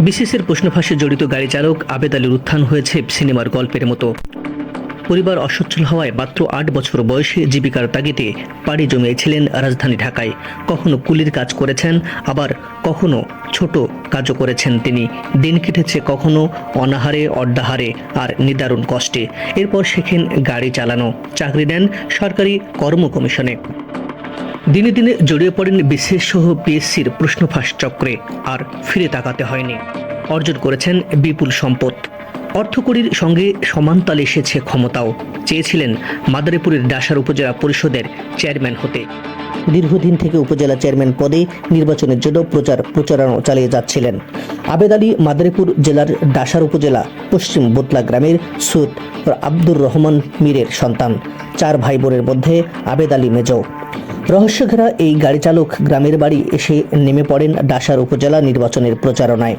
বিসিসের প্রশ্নফাঁসে জড়িত গাড়ি চালক আবেদ আলীর উত্থান হয়েছে সিনেমার গল্পের মতো। পরিবার অসচ্ছল হওয়ায় মাত্র আট বছর বয়সে জীবিকার তাগিদে পাড়ি জমিয়েছিলেন রাজধানী ঢাকায়। কখনো কুলির কাজ করেছেন, আবার কখনো ছোট কাজও করেছেন তিনি। দিন কেটেছে কখনো অনাহারে অড্ডাহারে আর নিদারুণ কষ্টে। এরপর শেখেন গাড়ি চালানো। চাকরি নেন সরকারি কর্ম কমিশনে। দিনে দিনে জড়িয়ে পড়েন বিশেষ সহ পিএসসির প্রশ্নফাঁস চক্রে, আর ফিরে তাকাতে হয়নি। অর্জন করেছেন বিপুল সম্পদ। অর্থকড়ির সঙ্গে সমানতালে এসেছে ক্ষমতাও। চেয়েছিলেন মাদারীপুরের ডাসার উপজেলা পরিষদের চেয়ারম্যান হতে। দীর্ঘদিন থেকে উপজেলা চেয়ারম্যান পদে নির্বাচনের জন্য প্রচার প্রচারণা চালিয়ে যাচ্ছিলেন। আবেদ আলী মাদারীপুর জেলার ডাসার উপজেলা, পশ্চিম বোতলা গ্রামের সুদ আব্দুর রহমান মীরের সন্তান। চার ভাই বোনের মধ্যে আবেদ আলী মেজো। রহস্যঘেরা এই গাড়ি চালক গ্রামের বাড়ি এসে নেমে পড়েন ডাসার উপজেলা নির্বাচনের প্রচারণায়।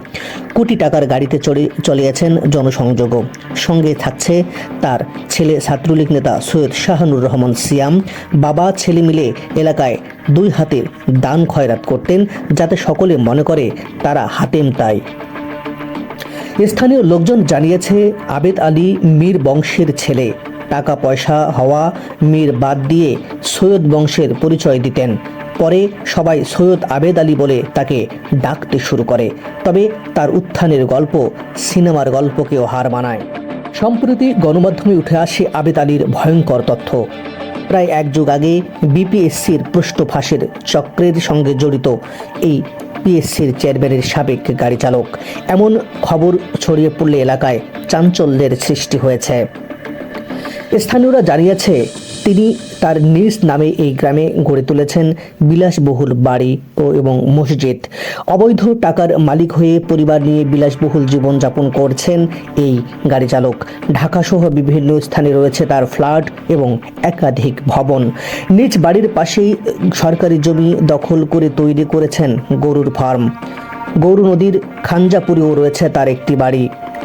কোটি টাকার গাড়িতে চড়ে চলিয়েছেন জনসংযোগও। সঙ্গে থাকছে তার ছেলে ছাত্রলীগ নেতা সৈয়দ শাহানুর রহমান সিয়াম। বাবা, ছেলে মিলে এলাকায় দুই হাতের দান খয়রাত করতেন যাতে সকলে মনে করে তারা হাতেম তাই। স্থানীয় লোকজন জানিয়েছে, আবেদ আলী মীর বংশের ছেলে। টাকা পয়সা হওয়া মীর বাদ দিয়ে সৈয়দ বংশের পরিচয় দিতেন। পরে সবাই সৈয়দ আবেদ আলী বলে তাকে ডাকতে শুরু করে। তবে তার উত্থানের গল্প সিনেমার গল্পকেও হার মানায়। সম্প্রতি গণমাধ্যমে উঠে আসে আবেদ আলীর ভয়ঙ্কর তথ্য। প্রায় এক যুগ আগে বিপিএসসির প্রশ্ন ফাঁসের চক্রের সঙ্গে জড়িত এই পিএসসির চেয়ারম্যানের সাবেক গাড়ি চালক এমন খবর ছড়িয়ে পড়লে এলাকায় চাঞ্চল্যের সৃষ্টি হয়েছে। স্থানীয়রা জানিয়েছে, তিনি তার নিজ নামে এই গ্রামে গড়ে তুলেছেন বিলাসবহুল বাড়ি ও এবং মসজিদ। অবৈধ টাকার মালিক হয়ে পরিবার নিয়ে বিলাসবহুল জীবনযাপন করছেন এই গাড়ি চালক। ঢাকাসহ বিভিন্ন স্থানে রয়েছে তার ফ্ল্যাট এবং একাধিক ভবন। নিজ বাড়ির পাশেই সরকারি জমি দখল করে তৈরি করেছেন গরুর ফার্ম। গৌর নদীর খাঞ্জাপুরেও রয়েছে তার একটি বাড়ি।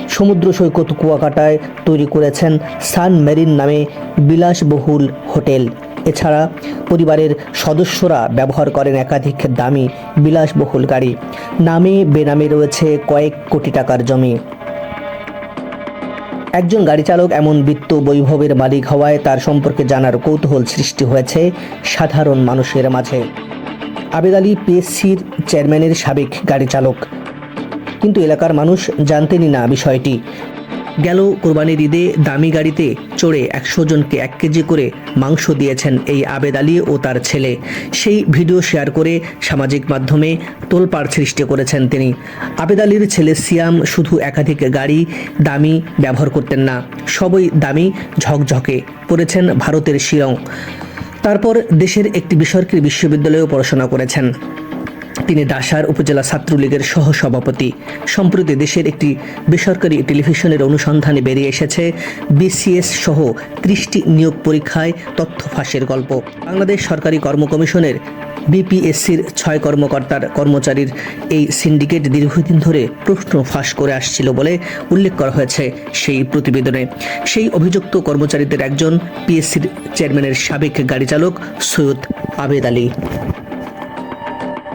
সমুদ্র সৈকত কুয়াকাটায় তৈরি করেছেন সান মেরিন নামে বিলাসবহুল হোটেল। এছাড়া পরিবারের সদস্যরা ব্যবহার করেন একাধিক দামি বিলাসবহুল গাড়ি। নামে বেনামে রয়েছে কয়েক কোটি টাকার জমি। একজন গাড়ি চালক এমন বিত্ত বৈভবের মালিক হওয়ায় তার সম্পর্কে জানার কৌতূহল সৃষ্টি হয়েছে সাধারণ মানুষের মাঝে। আবেদ আলী পিএসসির চেয়ারম্যানের সাবেক গাড়ি চালক কিন্তু এলাকার মানুষ জানতেনই না বিষয়টি। গেল কোরবানির ঈদে দামি গাড়িতে চড়ে একশো জনকে এক কেজি করে মাংস দিয়েছেন এই আবেদ আলী ও তার ছেলে। সেই ভিডিও শেয়ার করে সামাজিক মাধ্যমে তোলপাড় সৃষ্টি করেছেন তিনি। আবেদ আলীর ছেলে সিয়াম শুধু একাধিক গাড়ি দামি ব্যবহার করতেন না, সবই দামি ঝকঝকে পড়েছেন ভারতের শিলং তারপর দেশের একটি বেসরকারি বিশ্ববিদ্যালয়েও পড়াশোনা করেছেন। তিনি ডাসার উপজেলা ছাত্রলীগের সহসভাপতি। সম্প্রতি দেশের একটি বেসরকারি টেলিভিশনের অনুসন্ধানে বেরিয়ে এসেছে বিসিএস সহ ত্রিশটি নিয়োগ পরীক্ষায় তথ্য ফাঁসের গল্প। বাংলাদেশ সরকারি কর্ম কমিশনের বিপিএসসির ছয় কর্মকর্তার কর্মচারীর এই সিন্ডিকেট দীর্ঘদিন ধরে প্রশ্ন ফাঁস করে আসছিল বলে উল্লেখ করা হয়েছে সেই প্রতিবেদনে। সেই অভিযুক্ত কর্মচারীদের একজন পিএসসির চেয়ারম্যানের সাবেক গাড়ি চালক সৈয়দ আবেদ আলী।